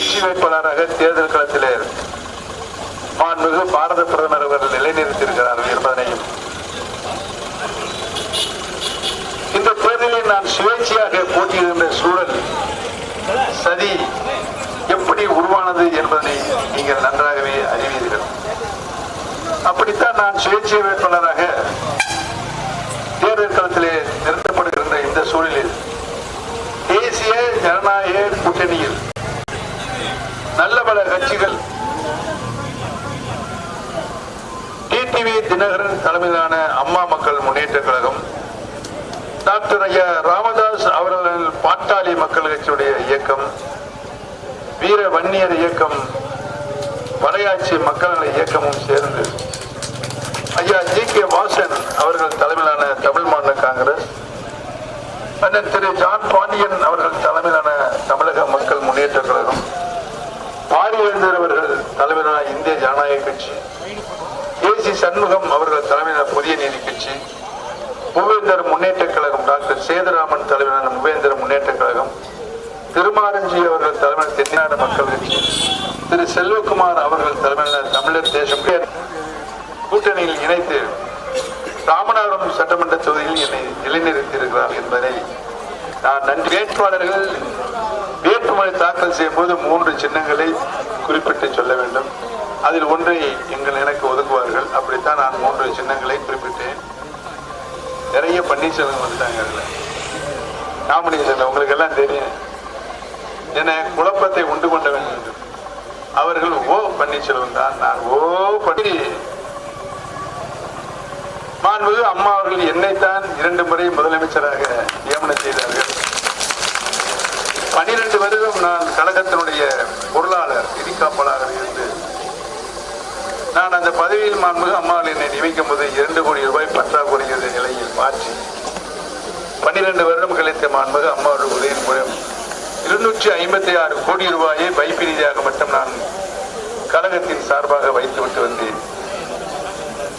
வெற்றி வேட்பாளராக தேர்தல் களத்திலே மாண்புமிகு பாரத பிரதமர் அவர்கள் நிலைநிறுத்தியிருக்கிறார்கள் என்பதனையும் இந்த தேர்தலில் நான் சுயேட்சையாக போட்டியிடுகின்ற சூழல் சதி எப்படி உருவானது என்பதை நீங்கள் நன்றாகவே அறிவீர்கள். அப்படித்தான் நான் சுயேட்சை வேட்பாளராக தேர்தல் களத்திலே நிறுத்தப்படுகின்ற இந்த சூழலில் தேசிய ஜனநாயக கூட்டணியில் நல்ல பல கட்சிகள். டிடிவி தினகரன் தலைமையிலான அம்மா மக்கள் முன்னேற்ற கழகம் டாக்டர் ஐயா ராமதாஸ் அவர்கள் பாட்டாளி மக்கள் கட்சியுடைய இயக்கம் வீர வன்னியர் இயக்கம் மலையாட்சி மக்கள் இயக்கமும் சேர்ந்து ஐயா ஜி கே வாசன் அவர்கள் தலைமையிலான தமிழ் மாநில காங்கிரஸ் அண்ணன் திரு ஜான் பாண்டியன் அவர்கள் தலைமையிலான தமிழக மக்கள் முன்னேற்ற கழகம் பாரிவேந்தர் அவர்கள் தலைமையிலான இந்திய ஜனநாயக கட்சி ஏசி சண்முகம் அவர்கள் தலைமையிலான புதிய நீதி கட்சி மூவேந்தர் முன்னேற்ற கழகம் டாக்டர் சேதுராமன் தலைமையிலான மூவேந்தர் முன்னேற்ற கழகம் திருமாரஞ்சி அவர்கள் தலைமையில் தென்னாடு மக்கள் கட்சி திரு செல்வகுமார் அவர்கள் தலைமையிலான தமிழர் தேசம் கூட்டணியில் இணைத்து ராமநாதபுரம் சட்டமன்ற தொகுதியில் என்னை நிலைநிறுத்தியிருக்கிறார் என்பதை நான் நன்றி. வேட்பாளர்கள் வேட்புமனு தாக்கல் செய்யும் போது மூன்று சின்னங்களை குறிப்பிட்டு சொல்ல வேண்டும். அதில் ஒன்றை எங்கள் எனக்கு ஒதுக்குவார்கள். அப்படித்தான் நான் மூன்று சின்னங்களை குறிப்பிட்டேன். நிறைய பன்னீர்செல்வம் வந்துட்டாங்க அதுல நாமினேஷன் உங்களுக்கு எல்லாம் தெரியும். என குழப்பத்தை உண்டு கொண்டவன் அவர்கள் ஓ பன்னீர்செல்வம் தான். நான் ஓ பன்னீர் மாண்புமிகு அம்மா அவர்கள் என்னைத்தான் இரண்டு முறை முதலமைச்சராக நியமனம் செய்தார்கள். பனிரெண்டு வருடம் நான் கழகத்தினுடைய பொருளாளர் விதிக்காப்பாளராக இருந்து நான் அந்த பதவியில் மாண்புமிகு அம்மாவில் என்னை நியமிக்கும் போது இரண்டு கோடி ரூபாய் பற்றாக்குறை என்ற நிலையில் மாற்றி பன்னிரண்டு வருடம் கழித்த மாண்புமிகு அம்மாவுடைய உதவியின் மூலம் இருநூற்றி ஐம்பத்தி ஆறு கோடி ரூபாயை வைப்பு ரீதியாக மட்டும் நான் கழகத்தின் சார்பாக வைத்துவிட்டு வந்தேன்.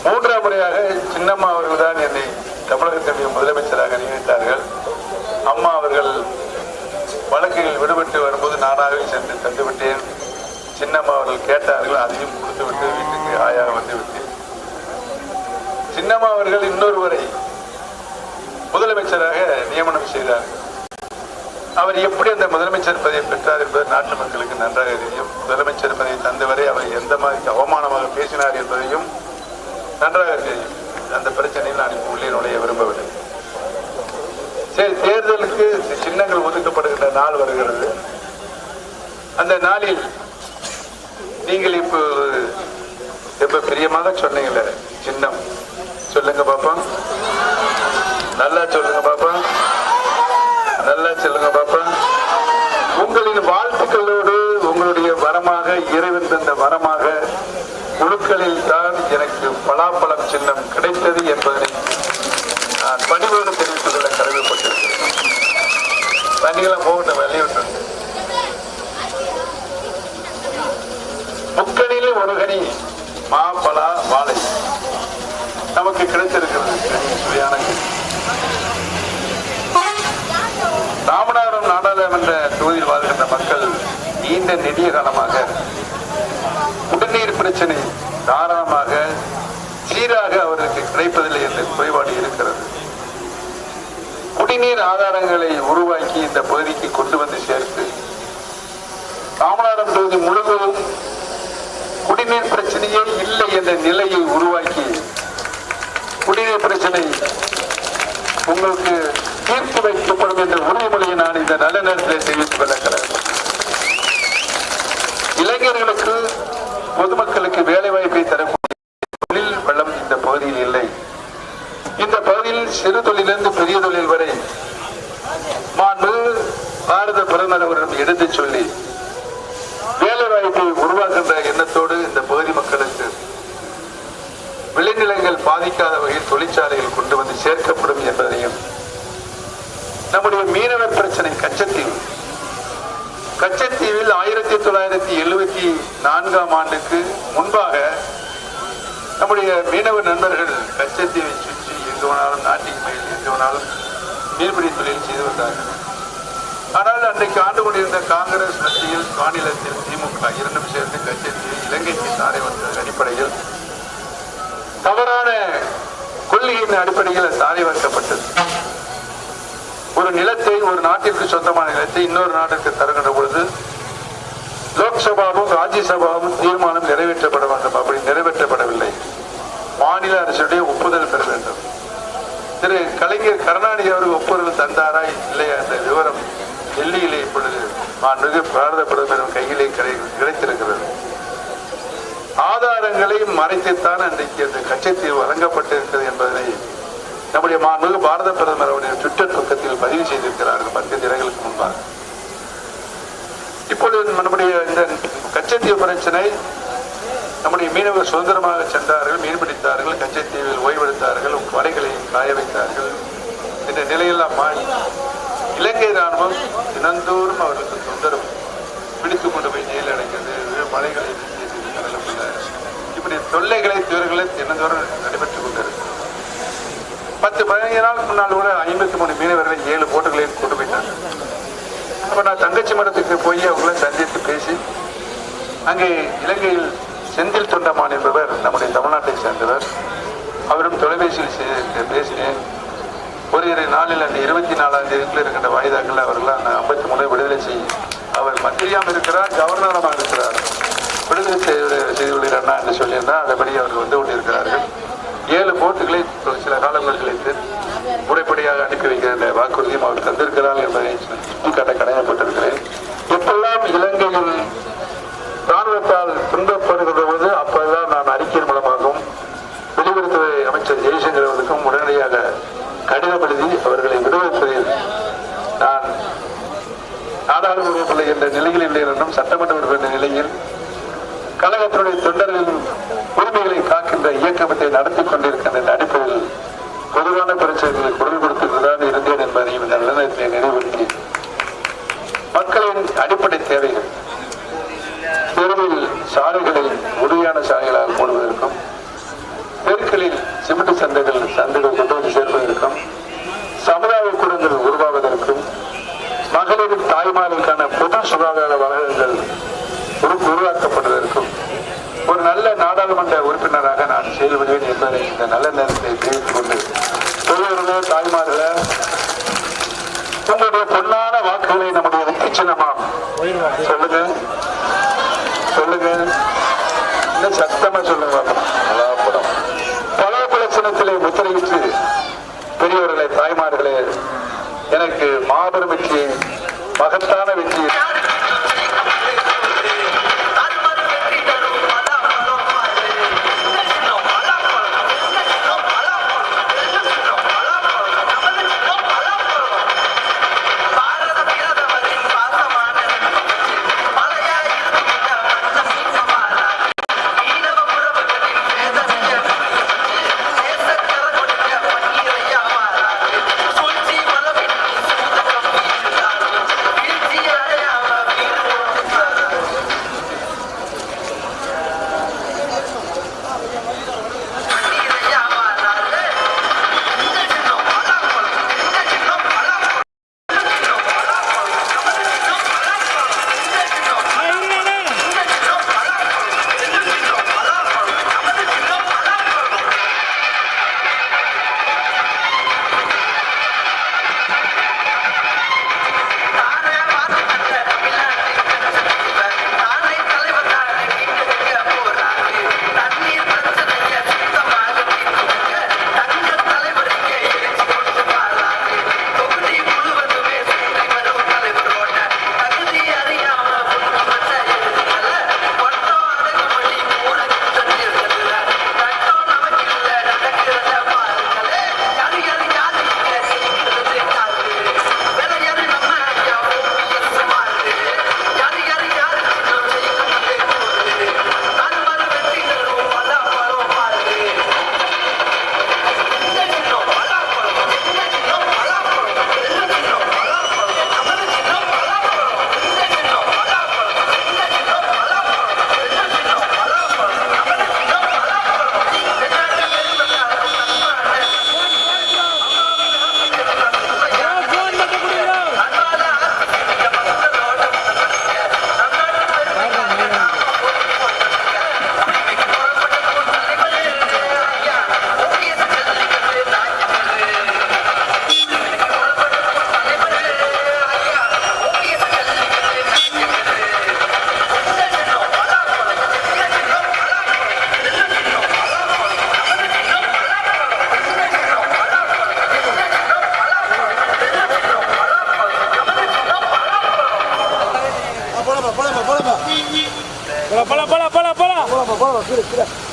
மூன்றாம் முறையாக சின்னம்மா அவர்கள் தான் என்னை தமிழகத்தினுடைய முதலமைச்சராக நியமித்தார்கள். அம்மா அவர்கள் வழக்குகள் விடுபட்டு வரும்போது நானாகவே சென்று தந்துவிட்டேன். சின்னம்மா அவர்கள் கேட்டார்கள் அதையும் கொடுத்துவிட்டு வீட்டுக்கு ஆயாக வந்துவிட்டேன். சின்னம்மா அவர்கள் இன்னொருவரை முதலமைச்சராக நியமனம் செய்தார். அவர் எப்படி அந்த முதலமைச்சர் பதவியை பெற்றார் என்பது நாட்டு மக்களுக்கு நன்றாக தெரியும். முதலமைச்சர் பதவியை தந்தவரை அவர் எந்த மாதிரி அவமானமாக பேசினார் என்பதையும் நன்றாக தெரியும் அந்த பிரச்சனையில் நான் உள்ளே நுழைய விரும்பவில்லை. சரி தேர்தலுக்கு சின்னங்கள் ஒதுக்கப்படுகின்ற நாள் வருகிறது. அந்த நாளில் நீங்கள் இப்போ ரொம்ப பிரியமாக சொன்னீங்களே சின்னம். சொல்லுங்க பாப்பா. நல்லா சொல்லுங்க பாப்பா. நல்லா சொல்லுங்க பாப்பா. உங்களின் வாழ்த்துக்களோடு உங்களுடைய வரமாக இறைவன் தந்த வரமாக பொருட்களில் தான் எனக்கு பலாப்பழம் சின்னம் கிடைத்தது என்பதனை நான் பணிவோடு தெரிவித்துக் கொள்ள கடமைப்பட்டிருக்கிறேன். வண்டிகளாம் போகட்டும் வெளியிட்டு முக்கணியில் ஒரு கனி மா பலா வாழை. நமக்கு கிடைத்திருக்கிறது கனி, சுவையான ராமநாதபுரம் நாடாளுமன்ற தொகுதியில் வாழ்கின்ற மக்கள் நீண்ட நெடிய காலமாக குடிநீர் பிரச்சனை காரணமாக சீராக அவருக்கு கிடைப்பதில்லை என்ற குறைபாடு இருக்கிறது. குடிநீர் ஆதாரங்களை உருவாக்கி இந்த பகுதிக்கு கொண்டு வந்து சேர்த்து ராமநாதபுரம் தொகுதி முழுவதும் குடிநீர் பிரச்சனையே இல்லை என்ற நிலையை உருவாக்கி குடிநீர் பிரச்சனை உங்களுக்கு தீர்த்து வைக்கப்படும் என்ற உறுதிமொழியை நான் இந்த நல்ல நேரத்தில் தெரிவித்துக் கொள்கிறேன் இளைஞர்களுக்கு அவர்களுக்கு வேலை வாய்ப்பை தரக்கூடிய தொழில் வளம் இந்த பகுதியில் இல்லை. இந்த பகுதியில் சிறு தொழிலிருந்து பெரிய தொழில் வரை மாண்பு பாரத பிரதமர் அவரிடம் எடுத்து சொல்லி வேலை வாய்ப்பை உருவாக்குகின்ற எண்ணத்தோடு இந்த பகுதி மக்களுக்கு விளைநிலங்கள் பாதிக்காத வகையில் தொழிற்சாலைகள் கொண்டு வந்து சேர்க்கப்படும் என்பதையும் நம்முடைய மீனவர் பிரச்சனை கச்சத்தீவு கச்சத்தீவில் ஆயிரத்தி தொள்ளாயிரத்தி எழுபத்தி நான்காம் ஆண்டுக்கு முன்பாக நம்முடைய மீனவ நண்பர்கள் கச்சத்தீவை சுற்றி எங்கு வேணாலும் நாட்டின் மயில் எங்கு வேணாலும் மீன்பிடி தொழில் செய்து வந்தார்கள். ஆனால் அன்றைக்கு ஆண்டு கொண்டிருந்த காங்கிரஸ் மத்தியில் மாநிலத்தில் திமுக இரண்டும் சேர்ந்து கட்சிக்கு இலங்கைக்கு சாரை வந்த அடிப்படையில் தவறான கொள்கையின் அடிப்படையில் சாலை வைக்கப்பட்டது ஒரு நிலத்தை ஒரு நாட்டிற்கு சொந்தமான நிலத்தை இன்னொரு நாட்டிற்கு தருகின்ற பொழுது லோக்சபாவும் ராஜ்யசபாவும் தீர்மானம் நிறைவேற்றப்பட வேண்டும். அப்படி நிறைவேற்றப்படவில்லை. மாநில அரசுடைய ஒப்புதல் பெற வேண்டும். திரு கலைஞர் கருணாநிதி அவர்கள் ஒப்புதல் தந்தாரா இல்லையா அந்த விவரம் டெல்லியிலே இப்பொழுது மாண்புமிகு பாரத பிரதமர் கையிலே கிடை கிடைத்திருக்கிறது. ஆதாரங்களை மறைத்துத்தான் அன்றைக்கு அந்த கட்சத்தீவு வழங்கப்பட்டிருக்கிறது என்பதனை நம்முடைய மாண்புமிகு பாரத பிரதமர் அவருடைய ட்விட்டர் பக்கத்தில் பதிவு செய்திருக்கிறார்கள். பத்து தினங்களுக்கு முன்பாக. இப்பொழுது நம்முடைய இந்த கச்சத்தீவு பிரச்சனை நம்முடைய மீனவர் சுதந்திரமாக சென்றார்கள் மீன் பிடித்தார்கள் கச்சத்தீவில் ஓய்வெடுத்தார்கள் வலைகளை காய வைத்தார்கள். இந்த நிலையெல்லாம் மாறி இலங்கை ராணுவம் தினந்தோறும் அவர்களுக்கு தொந்தரவு பிடித்துக் கொண்டு போய் ஜெயில் அடைக்கிறது. மலைகளை இப்படி தொல்லைகளை தீர்வுகளை தினந்தோறும் நடைபெற்றுக் கொண்டிருக்கு பத்து பதினைந்து நாள் முன்னால் கூட ஐம்பத்தி மூணு மீனவர்களை ஏழு போட்டுகளை கொண்டு போயிட்டாங்க. அப்போ நான் தங்கச்சி மடத்துக்கு போய் அவங்கள சந்தித்து பேசி அங்கே இலங்கையில் செந்தில் தொண்டமான் என்பவர் நம்முடைய தமிழ்நாட்டை சேர்ந்தவர் அவரும் தொலைபேசியில் பேசினேன். ஒரு இரு நாளில் அந்த இருபத்தி நாலாம் தேதிக்குள்ள இருக்கின்ற வாய்தாக்கள் அவர்கள் அந்த ஐம்பத்தி மூணு விடுதலை செய்யும் அவர் மந்திரியாம் இருக்கிறார் கவர்னரமாக இருக்கிறார். விடுதலை செய்து செய்துள்ளீர் அண்ணா என்று சொல்லியிருந்தால் அதபடி அவர்கள் வந்து கொண்டிருக்கிறார்கள். ஏழு போட்டுகளை சில காலங்கள் கழித்து முறைப்படியாக அனுப்பி வைக்கிற வாக்குறுதியும் அவர் தந்திருக்கிறார் என்பதை சுட்டிக்காட்ட கடமைப்பட்டிருக்கிறேன் எப்பெல்லாம் இலங்கையில் ராணுவத்தால் துன்பப்படுகிற போது அப்பெல்லாம் நான் அறிக்கையின் மூலமாகவும் வெளியுறவுத்துறை அமைச்சர் ஜெய்சங்கர் அவர்களுக்கும் உடனடியாக கடிதம் எழுதி அவர்களை விடுவிப்பதில் நான் நாடாளுமன்ற என்ற நிலையில் இல்லை என்றும் சட்டமன்ற உறுப்பினர் என்ற நிலையில் கழகத்தினுடைய தொண்டர்களின் உரிமைகளை காக்கின்ற இயக்கத்தை நடத்தி கொண்டிருக்கின்ற இந்த அடிப்படையில் பொதுவான பிரச்சனைகளை குரல் கொடுத்துதான் இருந்தேன் என்பதையும் இந்த நிலையத்தை நினைவுறுத்தி மக்களின் அடிப்படை தேவைகள். தெருவில் சாலைகளை உறுதியான சாலைகளாக போடுவதற்கும் தெருக்களில் சிமெண்ட் சந்தைகள் சந்தைகள் கொண்டு வந்து சேர்ப்பதற்கும் சமுதாய கூடங்கள் உருவாவதற்கும் மகளிரின் தாய்மார்களுக்கான பொது சுகாதார வளங்கள் உரு- நாடாளுமன்ற உறுப்பினராக நான் செயல்படுவேன் என்பதை இந்த நல்ல நேரத்தை தெரிவித்துக் கொண்டு பெரியவர்களே தாய்மார்களே உங்களுடைய பொன்னான வாக்குகளை நம்முடைய வெற்றி சொல்லுங்க. சொல்லுங்க. இன்னும் சத்தமா சொல்லுங்க பலாப்பழ சின்னத்திலே முத்திரையிட்டு பெரியவர்களே தாய்மார்களே எனக்கு மாபெரும் வெற்றி மகத்தான வெற்றி. Pala, pala, pala, pala, pala. Pala, pala, tira, tira.